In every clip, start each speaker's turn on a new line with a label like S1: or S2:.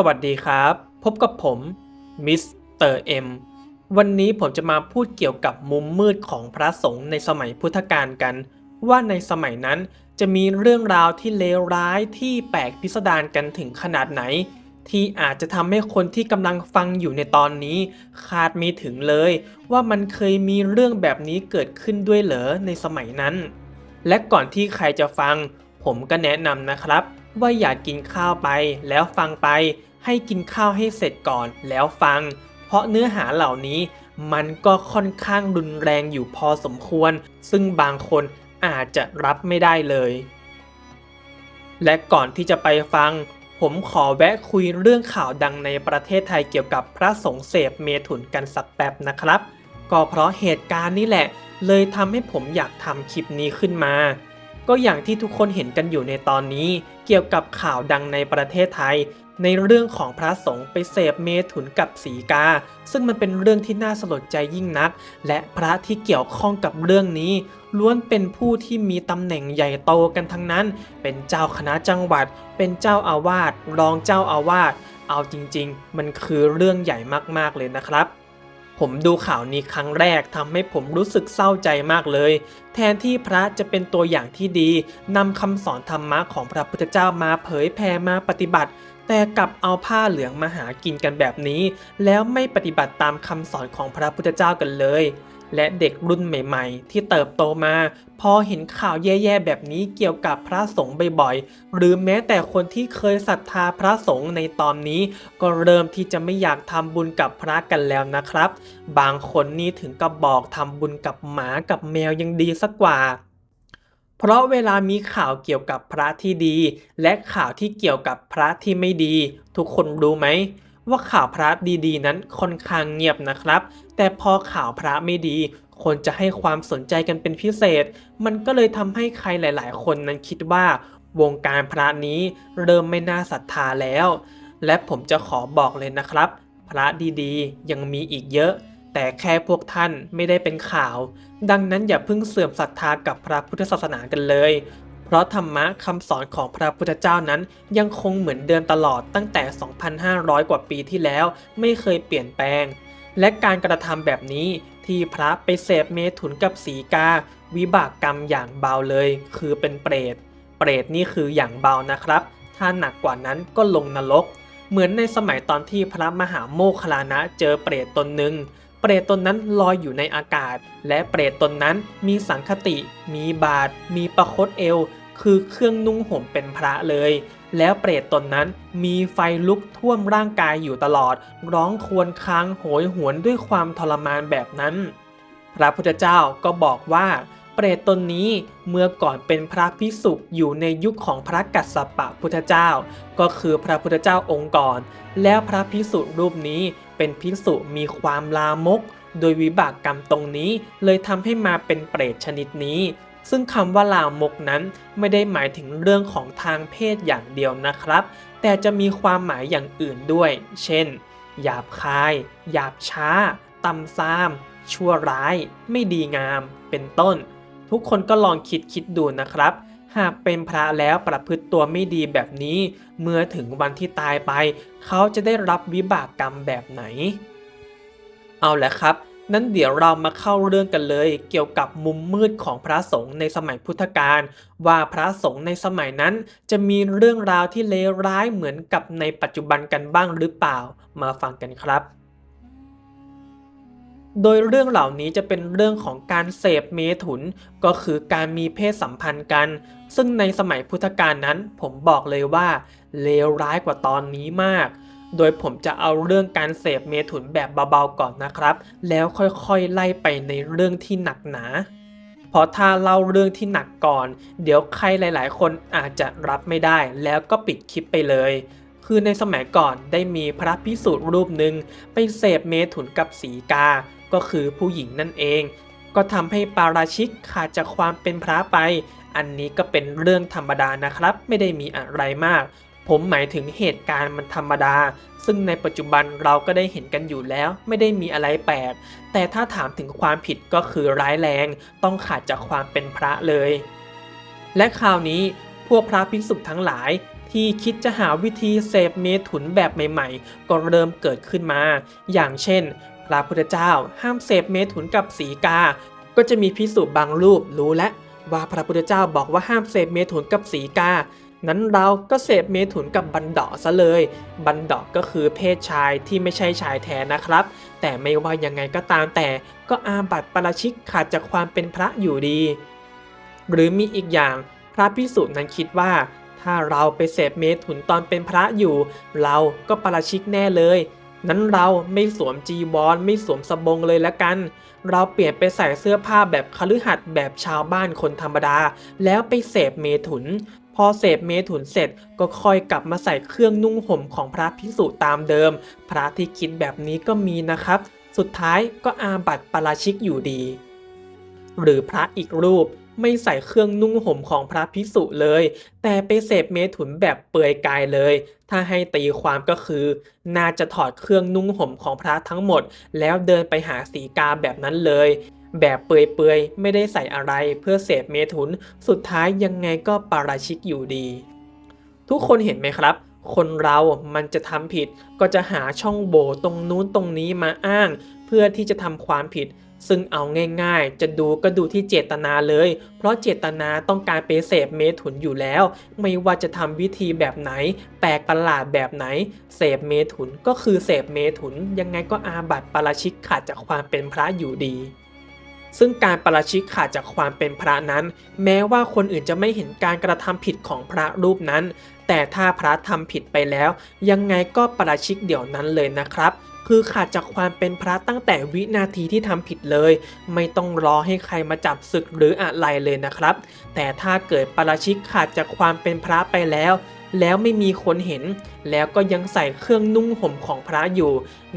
S1: สวัสดีครับ พบกับผมมิสเตอร์เอ็มวันนี้ผมจะมาพูดเกี่ยวกับมุมมืดของพระสงฆ์ในสมัยพุทธกาลกัน ว่าในสมัยนั้นจะมีเรื่องราวที่เลวร้ายที่แปลกพิสดารกันถึงขนาดไหน ที่อาจจะทำให้คนที่กำลังฟังอยู่ในตอนนี้ คาดไม่ถึงเลย ว่ามันเคยมีเรื่องแบบนี้เกิดขึ้นด้วยเหรอในสมัยนั้น และก่อนที่ใครจะฟัง ผมก็แนะนำนะครับ ว่าอย่ากกินข้าวไปแล้วฟังไป ให้กินข้าวให้เสร็จก่อนแล้วฟัง เพราะเนื้อหาเหล่านี้มันก็ค่อนข้างรุนแรงอยู่พอสมควร ซึ่งบางคนอาจจะรับไม่ได้เลย และก่อนที่จะไปฟัง ผมขอแวะคุยเรื่องข่าวดังในประเทศไทยเกี่ยวกับพระสงฆ์เสพเมถุนกันสักแป๊บนะครับ ก็เพราะเหตุการณ์นี้แหละ เลยทำให้ผมอยากทำคลิปนี้ขึ้นมา ก็อย่างที่ทุกคนเห็นกันอยู่ในตอนนี้ เกี่ยวกับข่าวดังในประเทศไทย ในเรื่องของพระสงฆ์ไปเสพเมถุนกับสีกา ซึ่งมันเป็นเรื่องที่น่าสลดใจยิ่งนัก และพระที่เกี่ยวข้องกับเรื่องนี้ ล้วนเป็นผู้ที่มีตำแหน่งใหญ่โตกันทั้งนั้น เป็นเจ้าคณะจังหวัด เป็นเจ้าอาวาสรองเจ้าอาวาสเอาจริง ๆ มันคือเรื่องใหญ่มากๆเลยนะครับผมดูข่าวนี้ครั้งแรกทำให้ผมรู้สึกเศร้าใจมากเลย แทนที่พระจะเป็นตัวอย่างที่ดีนำคำสอนธรรมะของพระพุทธเจ้ามาเผยแผ่มาปฏิบัติ แต่กลับเอาผ้าเหลืองมาหากินกันแบบนี้ แล้วไม่ปฏิบัติตามคำสอนของพระพุทธเจ้ากันเลย และเด็กรุ่นใหม่ ๆ ที่เติบโตมา พอเห็นข่าวแย่ๆแบบนี้เกี่ยวกับพระสงฆ์บ่อยๆ หรือแม้แต่คนที่เคยศรัทธาพระสงฆ์ในตอนนี้ ก็เริ่มที่จะไม่อยากทำบุญกับพระกันแล้วนะครับ บางคนนี่ถึงกับบอกทำบุญกับหมากับแมวยังดีสักกว่า เพราะเวลามีข่าวเกี่ยวกับพระที่ดี และข่าวที่เกี่ยวกับพระที่ไม่ดี ทุกคนรู้ไหม ว่าข่าวพระดีๆ นั้นค่อนข้างเงียบนะครับ แต่พอข่าวพระไม่ดี คนจะให้ความสนใจกันเป็นพิเศษ มันก็เลยทำให้ใครหลาย ๆ คนนั้นคิดว่าวงการพระนี้เริ่มไม่น่าศรัทธาแล้ว และผมจะขอบอกเลยนะครับ พระดีๆ ยังมีอีกเยอะ แต่แค่พวกท่านไม่ได้เป็นข่าว ดังนั้นอย่าเพิ่งเสื่อมศรัทธากับพระพุทธศาสนากันเลย เพราะธรรมะคำสอนของพระพุทธเจ้านั้นยังคงเหมือนเดิมตลอดตั้งแต่ 2,500 กว่าปีที่แล้วไม่เคยเปลี่ยนแปลง และการกระทำแบบนี้ที่พระไปเสพเมถุนกับสีกา วิบากกรรมอย่างเบาเลย คือเป็นเปรต เปรตนี่คืออย่างเบานะครับ ถ้าหนักกว่านั้นก็ลงนรก เหมือนในสมัยตอนที่พระมหาโมคลานะเจอเปรตตนหนึ่ง เปรตตนนั้นลอยอยู่ในอากาศ และเปรตตนนั้นมีสังคติ มีบาท มีประคตเอว คือเครื่องนุ่งห่มเป็นพระเลย แล้วเปรตตนนั้นมีไฟลุกท่วมร่างกายอยู่ตลอด ร้องครวญค้างโหยหวนด้วยความทรมานแบบนั้น พระพุทธเจ้าก็บอกว่า เปรตตนนี้เมื่อก่อนเป็นพระพิสุอยู่ในยุคของพระกัสสปะพุทธเจ้า ก็คือพระพุทธเจ้าองค์ก่อน แล้วพระพิสุรูปนี้เป็นพิสุมีความลามก โดยวิบากกรรมตรงนี้เลยทำให้มาเป็นเปรตชนิดนี้ ซึ่งคำว่าลามกนั้นไม่ได้หมายถึงเรื่องของทางเพศอย่างเดียวนะครับ แต่จะมีความหมายอย่างอื่นด้วย เช่น หยาบคาย หยาบช้าตำซามชั่วร้าย ไม่ดีงาม เป็นต้น ทุกคนก็ลองคิดคิดดูนะครับ หากเป็นพระแล้วประพฤติตัวไม่ดีแบบนี้ เมื่อถึงวันที่ตายไป เขาจะได้รับวิบากกรรมแบบไหน เอาละครับ นั้นเดี๋ยวเรามาเข้าเรื่องกันเลย เกี่ยวกับมุมมืดของพระสงฆ์ในสมัยพุทธกาลว่าพระสงฆ์ในสมัยนั้น จะมีเรื่องราวที่เลวร้ายเหมือนกับในปัจจุบันกันบ้างหรือเปล่า มาฟังกันครับ โดยเรื่องเหล่านี้จะเป็นเรื่องของการเสพเมถุน ก็คือการมีเพศสัมพันธ์กัน ซึ่งในสมัยพุทธกาลนั้น ผมบอกเลยว่าเลวร้ายกว่าตอนนี้มาก โดยผมจะเอาเรื่องการเสพเมถุนแบบเบาๆก่อนนะครับ แล้วค่อยๆไล่ไปในเรื่องที่หนักหนาเพราะถ้าเล่าเรื่องที่หนักก่อน เดี๋ยวใครหลายๆ คนอาจจะรับไม่ได้แล้วก็ปิดคลิปไปเลย คือในสมัยก่อนได้มีพระพิสุรูปหนึ่งไปเสพเมถุนกับสีกา ก็คือผู้หญิงนั่นเอง ก็ทำให้ปาราชิกขาดจากความเป็นพระไป อันนี้ก็เป็นเรื่องธรรมดานะครับ ไม่ได้มีอะไรมาก ผมหมายถึงเหตุการณ์มันธรรมดา ซึ่งในปัจจุบันเราก็ได้เห็นกันอยู่แล้ว ไม่ได้มีอะไรแปลก แต่ถ้าถามถึงความผิดก็คือร้ายแรง ต้องขาดจากความเป็นพระเลย และคราวนี้พวกพระภิกษุทั้งหลายที่คิดจะหาวิธีเสพเมถุนแบบใหม่ ๆ ก็เริ่มเกิดขึ้นมา อย่างเช่น พระพุทธเจ้า ห้ามเสพเมถุนกับสีกา ก็จะมีพิสุบางรูปรู้และว่าพระพุทธเจ้าบอกว่าห้ามเสพเมถุนกับสีกา นั้นเราก็เสพเมถุนกับบันดาซะเลย บันดาก็คือเพศชายที่ไม่ใช่ชายแท้นะครับ แต่ไม่ว่ายังไงก็ตามแต่ก็อาบัติปราชิกขาดจากความเป็นพระอยู่ดี หรือมีอีกอย่างพระพิสุนั้นคิดว่า ถ้าเราไปเสพเมถุนตอนเป็นพระอยู่ เราก็ปราชิกแน่เลย นั้นเราไม่สวมจีวรไม่สวมสบงเลยละกัน เราเปลี่ยนไปใส่เสื้อผ้าแบบคฤหัสถ์แบบชาวบ้านคนธรรมดา แล้วไปเสพเมถุน พอเสพเมถุนเสร็จก็ค่อยกลับมาใส่เครื่องนุ่งห่มของพระภิกษุตามเดิม พระที่คิดแบบนี้ก็มีนะครับ สุดท้ายก็อาบัติปราชิกอยู่ดี หรือพระอีกรูป ไม่ใส่เครื่องนุ่งห่มของพระภิกษุเลย แต่ไปเสพเมถุนแบบเปลือยกายเลย ถ้าให้ตีความก็คือ น่าจะถอดเครื่องนุ่งห่มของพระทั้งหมด แล้วเดินไปหาสีกาแบบนั้นเลย แบบเปลือยๆ ไม่ได้ใส่อะไรเพื่อเสพเมถุน สุดท้ายยังไงก็ปาราชิกอยู่ดี ทุกคนเห็นไหมครับคนเรามันจะทำผิดก็จะหาช่องโหว่ตรงนู้นตรงนี้มาอ้าง เพื่อที่จะทำความผิด ซึ่งเอาง่ายๆ จะดูก็ดูที่เจตนาเลย เพราะเจตนาต้องการไปเสพเมถุนอยู่แล้ว ไม่ว่าจะทำวิธีแบบไหน แปลกประหลาดแบบไหน เสพเมถุนก็คือเสพเมถุน ยังไงก็อาบัติปาราชิกขาดจากความเป็นพระอยู่ดี ซึ่งการปาราชิกขาดจากความเป็นพระนั้น แม้ว่าคนอื่นจะไม่เห็นการกระทำผิดของพระรูปนั้น แต่ถ้าพระทำผิดไปแล้ว ยังไงก็ปาราชิกเดี๋ยวนั้นเลยนะครับ คือขาดจากความเป็นพระตั้งแต่วินาทีที่ทำผิดเลย ไม่ต้องรอให้ใครมาจับศึกหรืออะไรเลยนะครับ แต่ถ้าเกิดปาราชิกขาดจากความเป็นพระไปแล้วแล้วไม่มีคนเห็น แล้วก็ยังใส่เครื่องนุ่งห่มของพระอยู่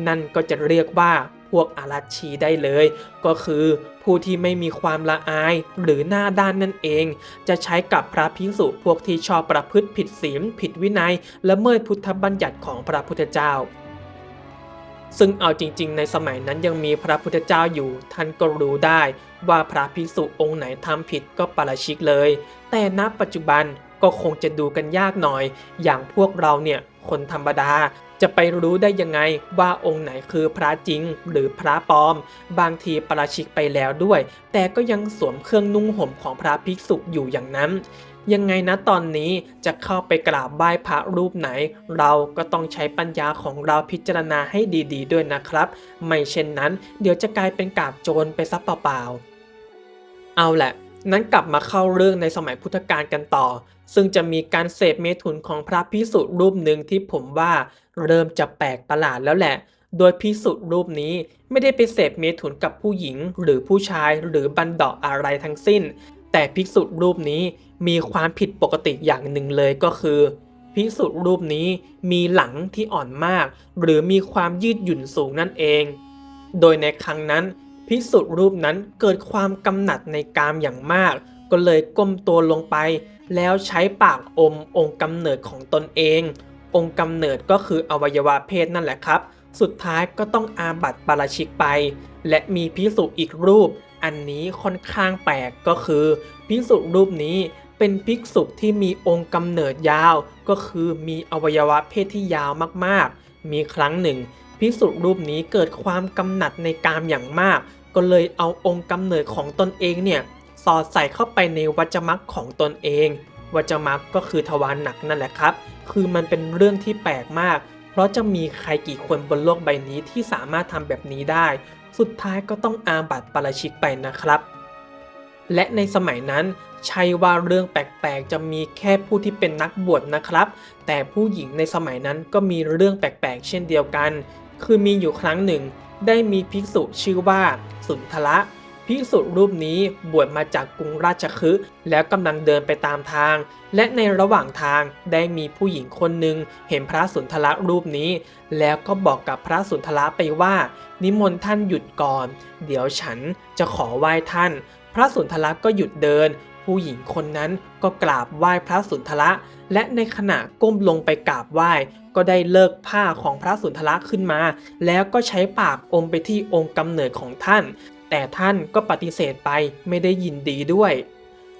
S1: นั่นก็จะเรียกว่าพวกอารัชชีได้เลย ก็คือผู้ที่ไม่มีความละอายหรือหน้าด้านนั่นเอง จะใช้กับพระภิกษุพวกที่ชอบประพฤติผิดศีลผิดวินัย และเมิดพุทธบัญญัติของพระพุทธเจ้า ซึ่งเอาจริงๆ ในสมัยนั้นยังมีพระพุทธเจ้าอยู่ ท่านก็รู้ได้ว่าพระภิกษุองค์ไหนทำผิดก็ปาราชิกเลย แต่ณปัจจุบันก็คงจะดูกันยากหน่อย อย่างพวกเราเนี่ยคนธรรมดาจะไปรู้ได้ยังไงว่าองค์ไหนคือพระจริงหรือพระปลอม บางทีปราชิกไปแล้วด้วย แต่ก็ยังสวมเครื่องนุ่งห่มของพระภิกษุอยู่อย่างนั้น ยังไงนะตอนนี้จะเข้าไปกราบไหว้พระรูปไหน เราก็ต้องใช้ปัญญาของเราพิจารณาให้ดีๆด้วยนะครับ ไม่เช่นนั้น เดี๋ยวจะกลายเป็นกาบโจรไปซะเปล่าๆเอาแหละ นั้นกลับมาเข้าเรื่องในสมัยพุทธกาลกันต่อ ซึ่งจะมีการเสพเมถุนของพระพิสุรูปหนึ่งที่ผมว่าเริ่มจะแปลกประหลาดแล้วแหละโดยพิสุรูปนี้ไม่ได้ไปเสพเมถุนกับผู้หญิง หรือผู้ชายหรือบันดอกอะไรทั้งสิ้น แต่ภิกษุรูปนี้มีความผิดปกติอย่างหนึ่งเลยก็คือภิกษุรูปนี้มีหลังที่อ่อนมาก หรือมีความยืดหยุ่นสูงนั่นเอง โดยในครั้งนั้นภิกษุรูปนั้นเกิดความกำหนัดในกามอย่างมาก ก็เลยก้มตัวลงไป แล้วใช้ปากอมองค์กำเนิดของตนเอง องค์กำเนิดก็คืออวัยวะเพศนั่นแหละครับ สุดท้ายก็ต้องอาบัติปาราชิกไป และมีพิสุอีกรูป อันนี้ค่อนข้างแปลกก็คือพิสุรูปนี้เป็นภิกษุที่มีองค์กำเนิดยาว ก็คือมีอวัยวะเพศที่ยาวมากๆ มีครั้งหนึ่งภิกษุรูปนี้เกิดความกำหนัดในกามอย่างมาก ก็เลยเอาองค์กำเนิดของตนเองเนี่ยสอดใส่เข้าไปในวัจมัคของตนเองวัจมัคก็คือทวารหนักนั่นแหละครับ คือมันเป็นเรื่องที่แปลกมาก เพราะจะมีใครกี่คนบนโลกใบนี้ที่สามารถทำแบบนี้ได้ สุดท้ายก็ต้องอาบัติปราชิกไปนะครับ และในสมัยนั้นใช่ว่าเรื่องแปลกๆ จะมีแค่ผู้ที่เป็นนักบวชนะครับ แต่ผู้หญิงในสมัยนั้นก็มีเรื่องแปลกๆ เช่นเดียวกัน คือมีอยู่ครั้งหนึ่ง ได้มีภิกษุชื่อว่า สุนทระ ภิกษุรูปนี้บวชมาจากกรุงราชคฤห์แล้วกำลังเดินไปตามทาง และในระหว่างทางได้มีผู้หญิงคนหนึ่งเห็นพระสุนทระรูปนี้ แล้วก็บอกกับพระสุนทระไปว่า นิมนต์ท่านหยุดก่อน เดี๋ยวฉันจะขอไหว้ท่าน พระสุนทระก็หยุดเดิน ผู้หญิงคนนั้นก็กราบไหว้พระสุนทระและในขณะก้มลงไปกราบไหว้ ก็ได้เลิกผ้าของพระสุนทระขึ้นมา แล้วก็ใช้ปากอมไปที่องค์กำเนิดของท่าน แต่ท่านก็ปฏิเสธไปไม่ได้ยินดีด้วย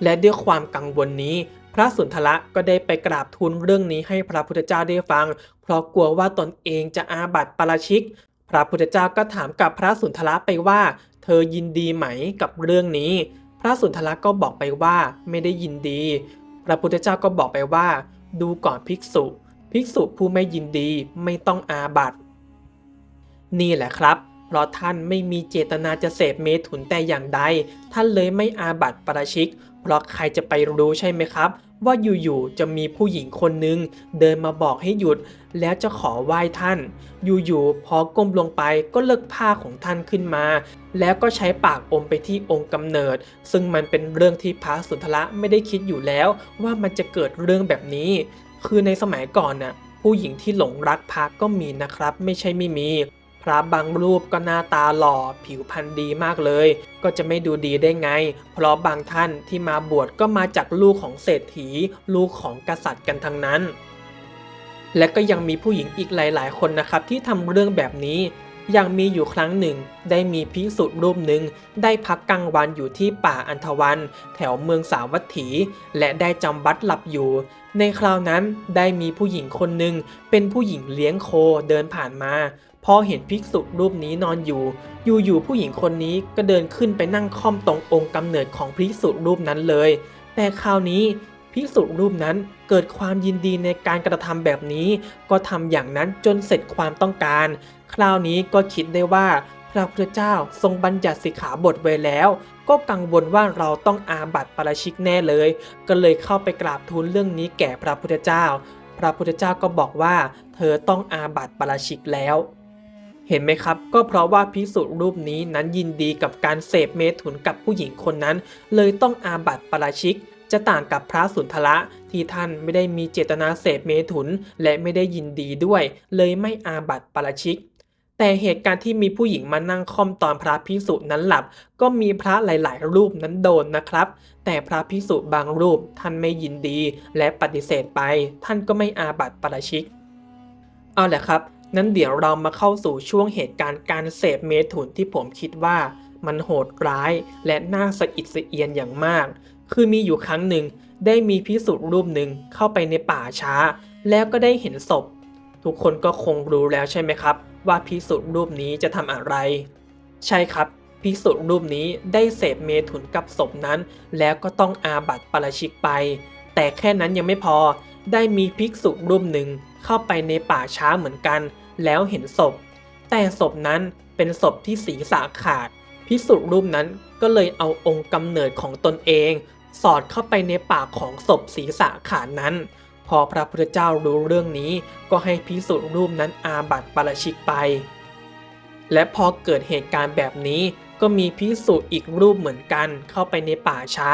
S1: และด้วยความกังวลนี้ พระสุนทระก็ได้ไปกราบทูลเรื่องนี้ให้พระพุทธเจ้าได้ฟัง เพราะกลัวว่าตนเองจะอาบัติปราชิก พระพุทธเจ้าก็ถามกับพระสุนทระไปว่า เธอยินดีไหมกับเรื่องนี้ พระสุนทระก็บอกไปว่าไม่ได้ยินดี พระพุทธเจ้าก็บอกไปว่า ดูก่อนภิกษุ ภิกษุผู้ไม่ยินดีไม่ต้องอาบัตินี่แหละครับ เพราะท่านไม่มีเจตนาจะเสพเมถุนแต่อย่างใด ท่านเลยไม่อาบัติปราชิก เพราะใครจะไปรู้ใช่ไหมครับ ว่าอยู่ๆจะมีผู้หญิงคนหนึ่งเดินมาบอกให้หยุด แล้วจะขอไหว้ท่าน อยู่ๆพอก้มลงไปก็เลิกผ้าของท่านขึ้นมา แล้วก็ใช้ปากอมไปที่องค์กำเนิด ซึ่งมันเป็นเรื่องที่พระสุนทระไม่ได้คิดอยู่แล้ว ว่ามันจะเกิดเรื่องแบบนี้ คือในสมัยก่อนน่ะผู้หญิงที่หลงรักพระก็มีนะครับ ไม่ใช่ไม่มี พระบางรูปก็หน้าตาหล่อผิวพรรณดีมากเลย ก็จะไม่ดูดีได้ไง เพราะบางท่านที่มาบวชก็มาจากลูกของเศรษฐี ลูกของกษัตริย์กันทั้งนั้น และก็ยังมีผู้หญิงอีกหลาย ๆ คนนะครับที่ทำเรื่องแบบนี้ยังมีอยู่ครั้งหนึ่ง ได้มีภิกษุรูปหนึ่งได้พักกลางวันอยู่ที่ป่าอันธวัน แถวเมืองสาวัตถี และได้จำวัดหลับอยู่ ในคราวนั้นได้มีผู้หญิงคนหนึ่งเป็นผู้หญิงเลี้ยงโคเดินผ่านมา พอเห็นภิกษุรูปนี้นอนอยู่ อยู่ๆผู้หญิงคนนี้ก็เดินขึ้นไปนั่งค่อมตรงองค์กำเนิดของภิกษุรูปนั้นเลย แต่คราวนี้ภิกษุรูปนั้นเกิดความยินดีในการกระทำแบบนี้ ก็ทำอย่างนั้นจนเสร็จความต้องการ คราวนี้ก็คิดได้ว่าพระพุทธเจ้าทรงบัญญัติสิกขาบทไว้แล้ว ก็กังวลว่าเราต้องอาบัติปราชิกแน่เลย ก็เลยเข้าไปกราบทูลเรื่องนี้แก่พระพุทธเจ้า พระพุทธเจ้าก็บอกว่า เธอต้องอาบัติปราชิกแล้ว เห็นไหมครับ ก็เพราะว่าพิสุรูปนี้นั้นยินดีกับการเสพเมถุนกับผู้หญิงคนนั้น เลยต้องอาบัติปราชิก จะต่างกับพระสุนทระที่ท่านไม่ได้มีเจตนาเสพเมถุน และไม่ได้ยินดีด้วย เลยไม่อาบัติปราชิกแต่เหตุการณ์ที่มีผู้หญิงมานั่งค่อมตอนพระพิสุนั้นหลับ ก็มีพระหลาย ๆ รูปนั้นโดนนะครับ แต่พระพิสุบางรูปท่านไม่ยินดีและปฏิเสธไป ท่านก็ไม่อาบัติปราชิก เอาแหละครับ นั้นเดี๋ยวเรามาเข้าสู่ช่วงเหตุการณ์การเสพเมถุนที่ผมคิดว่ามันโหดร้ายและน่าสะอิดสะเอียนอย่างมาก คือมีอยู่ครั้งหนึ่งได้มีพิสุรูปหนึ่งเข้าไปในป่าช้า แล้วก็ได้เห็นศพ ทุกคนก็คงรู้แล้วใช่ไหมครับ ว่าพิสุรูปนี้จะทำอะไร ใช่ครับพิสุรูปนี้ได้เสพเมถุนกับศพนั้น แล้วก็ต้องอาบัติปราชิกไป แต่แค่นั้นยังไม่พอได้มีภิกษุรูปหนึ่งเข้าไปในป่าช้าเหมือนกัน แล้วเห็นศพ แต่ศพนั้นเป็นศพที่ศีรษะขาดภิกษุรูปนั้นก็เลยเอาองค์กำเนิดของตนเอง สอดเข้าไปในปากของศพศีรษะขาดนั้น พอพระพุทธเจ้ารู้เรื่องนี้ก็ให้ภิกษุรูปนั้นอาบัติปราชิกไป และพอเกิดเหตุการณ์แบบนี้ก็มีพิสุอีกรูปเหมือนกันเข้าไปในป่าช้า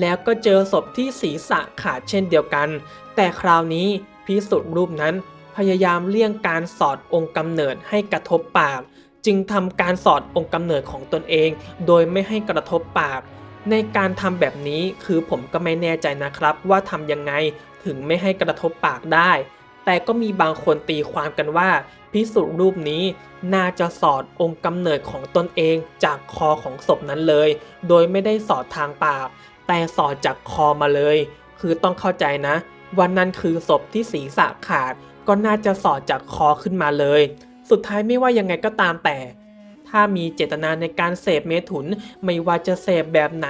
S1: แล้วก็เจอศพที่ศีรษะขาดเช่นเดียวกัน แต่คราวนี้พิสุรูปนั้น พยายามเลี่ยงการสอดองค์กำเนิดให้กระทบปาก จึงทำการสอดองค์กำเนิดของตนเอง โดยไม่ให้กระทบปาก ในการทำแบบนี้คือผมก็ไม่แน่ใจนะครับ ว่าทำยังไงถึงไม่ให้กระทบปากได้ แต่ก็มีบางคนตีความกันว่า พิสุรูปนี้น่าจะสอดองค์กำเนิดของตนเองจากคอของศพนั้นเลย โดยไม่ได้สอดทางปาก แต่สอดจากคอมาเลย คือต้องเข้าใจนะว่านั่นคือศพที่ศีรษะขาด ก็น่าจะสอดจากคอขึ้นมาเลย สุดท้ายไม่ว่ายังไงก็ตามแต่ ถ้ามีเจตนาในการเสพเมถุน ไม่ว่าจะเสพแบบไหน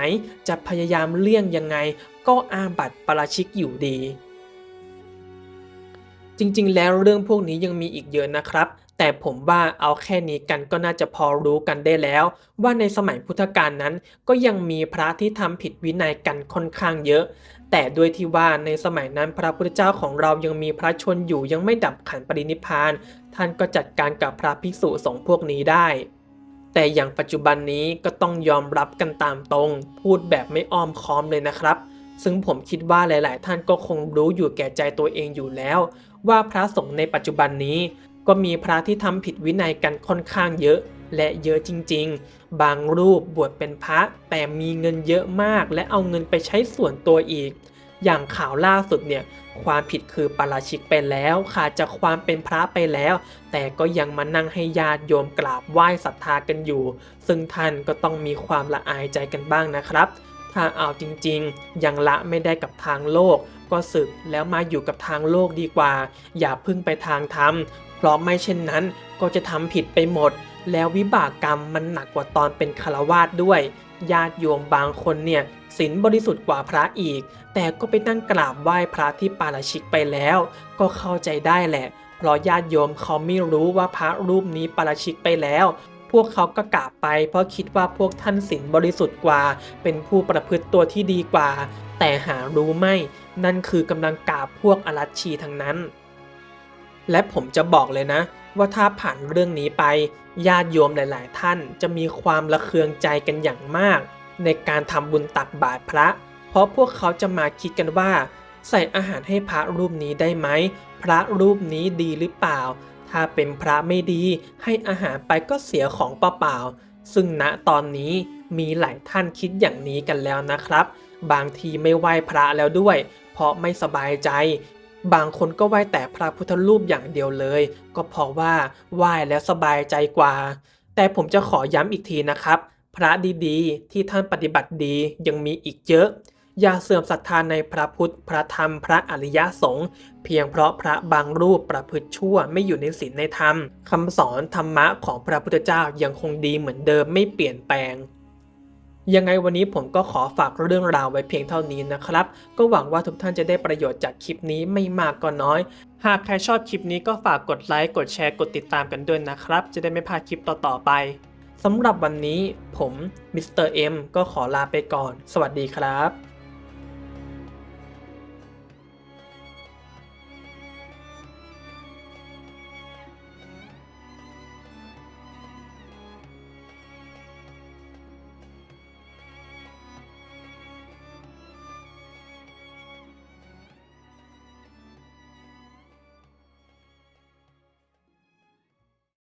S1: จะพยายามเลี่ยงยังไง ก็อาบัติปราชิกอยู่ดี จริงๆ แล้วเรื่องพวกนี้ยังมีอีกเยอะนะครับ แต่ผมว่าเอาแค่นี้กันก็น่าจะพอรู้กันได้แล้ว ว่าในสมัยพุทธกาลนั้นก็ยังมีพระที่ทำผิดวินัยกันค่อนข้างเยอะ แต่ด้วยที่ว่าในสมัยนั้นพระพุทธเจ้าของเรายังมีพระชนอยู่ยังไม่ดับขันปรินิพาน ท่านก็จัดการกับพระภิกษุสงฆ์พวกนี้ได้ แต่อย่างปัจจุบันนี้ก็ต้องยอมรับกันตามตรง พูดแบบไม่อ้อมค้อมเลยนะครับ ซึ่งผมคิดว่าหลาย ๆ ท่านก็คงรู้อยู่แก่ใจตัวเองอยู่แล้ว ว่าพระสงฆ์ในปัจจุบันนี้ ก็มีพระที่ทำผิดวินัยกันค่อนข้างเยอะและเยอะจริงๆ บางรูปบวชเป็นพระแต่มีเงินเยอะมาก และเอาเงินไปใช้ส่วนตัวอีก อย่างข่าวล่าสุดเนี่ยความผิดคือปาราชิกไปแล้วขาดจากความเป็นพระไปแล้ว แต่ก็ยังมานั่งให้ญาติโยมกราบไหว้ศรัทธากันอยู่ ซึ่งท่านก็ต้องมีความละอายใจกันบ้างนะครับถถ้าเอาจริงๆ ยังละไม่ได้กับทางโลก ก็สึกแล้วมาอยู่กับทางโลกดีกว่า อย่าพึ่งไปทางธรรมเพราะไม่เช่นนั้นก็จะทำผิดไปหมด แล้ววิบากกรรมมันหนักกว่าตอนเป็นคารวาสด้วย ญาติโยมบางคนเนี่ยศีลบริสุทธิ์กว่าพระอีก แต่ก็ไปนั่งกราบไหว้พระที่ปาราชิกไปแล้ว ก็เข้าใจได้แหละ เพราะญาติโยมเขาไม่รู้ว่าพระรูปนี้ปาราชิกไปแล้ว พวกเขาก็กราบไป เพราะคิดว่าพวกท่านศีลบริสุทธิ์กว่า เป็นผู้ประพฤติตัวที่ดีกว่า แต่หารู้ไม่ นั่นคือกำลังกราบพวกอรัชชีทั้งนั้น และผมจะบอกเลยนะ ว่าถ้าผ่านเรื่องนี้ไปญาติโยมหลาย ๆ ท่านจะมีความระเคืองใจกันอย่างมาก ในการทำบุญตักบาตรพระ เพราะพวกเขาจะมาคิดกันว่า ใส่อาหารให้พระรูปนี้ได้ไหม พระรูปนี้ดีหรือเปล่า ถ้าเป็นพระไม่ดี ให้อาหารไปก็เสียของเปล่าๆซึ่งณตอนนี้มีหลายท่านคิดอย่างนี้กันแล้วนะครับ บางทีไม่ไหว้พระแล้วด้วย เพราะไม่สบายใจ บางคนก็ไหว้แต่พระพุทธรูปอย่างเดียวเลย ก็เพราะว่าไหว้แล้วสบายใจกว่า แต่ผมจะขอย้ำอีกทีนะครับ พระดีๆ ที่ท่านปฏิบัติดียังมีอีกเยอะ อย่าเสื่อมศรัทธาในพระพุทธ พระธรรม พระอริยสงฆ์เพียงเพราะพระบางรูปประพฤติชั่วไม่อยู่ในศีลในธรรมคำสอนธรรมะของพระพุทธเจ้ายังคงดีเหมือนเดิมไม่เปลี่ยนแปลง ยังไงวันนี้ผมก็ขอฝากเรื่องราวไว้เพียงเท่านี้นะครับ ก็หวังว่าทุกท่านจะได้ประโยชน์จากคลิปนี้ไม่มากก็น้อย หากใครชอบคลิปนี้ก็ฝากกดไลค์ กดแชร์ กดติดตามกันด้วยนะครับ จะได้ไม่พลาดคลิปต่อๆไปสำหรับวันนี้ผมมิสเตอร์เอ็มก็ขอลาไปก่อน สวัสดีครับ